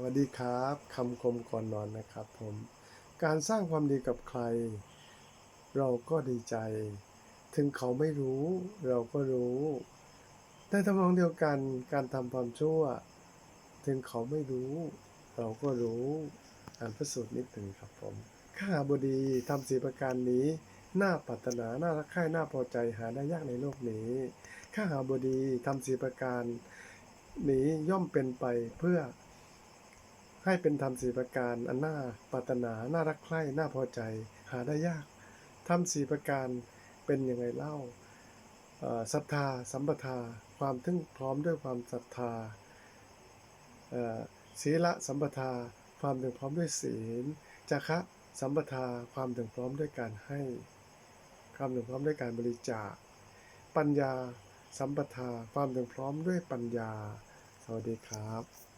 สวัสดีครับคำคมก่อนนอนนะครับผม การสร้างความดีกับใคร เราก็ดีใจ ถึงเขาไม่รู้เราก็รู้ในทำนองเดียวกันการทำความชั่ว ถึงเขาไม่รู้ เราก็รู้อ่านพระสูตรนิดหนึ่งครับผมข้าหาบดีทำสีประการนี้น่าปรารถนาน่ารักใคร่น่าพอใจหาได้ยากในโลกนี้ข้าหาบดีทำสีประการนี้ย่อมเป็นไปเพื่อ ให้เป็นธรรมสีประการอันน่าปรารถนาน่ารักใคร่น่าพอใจ หาได้ยากธรรมสีประการเป็นยังไงเล่าศรัทธา สัมปทา ความถึงพร้อมด้วยความศรัทธาเอ่อศีละสัมปทา ความถึงพร้อมด้วยศีลจาคะสัมปทา ความถึงพร้อมด้วยการให้ ความถึงพร้อมด้วยการบริจาค ปัญญา สัมปทา ความถึงพร้อมด้วยปัญญา สวัสดีครับ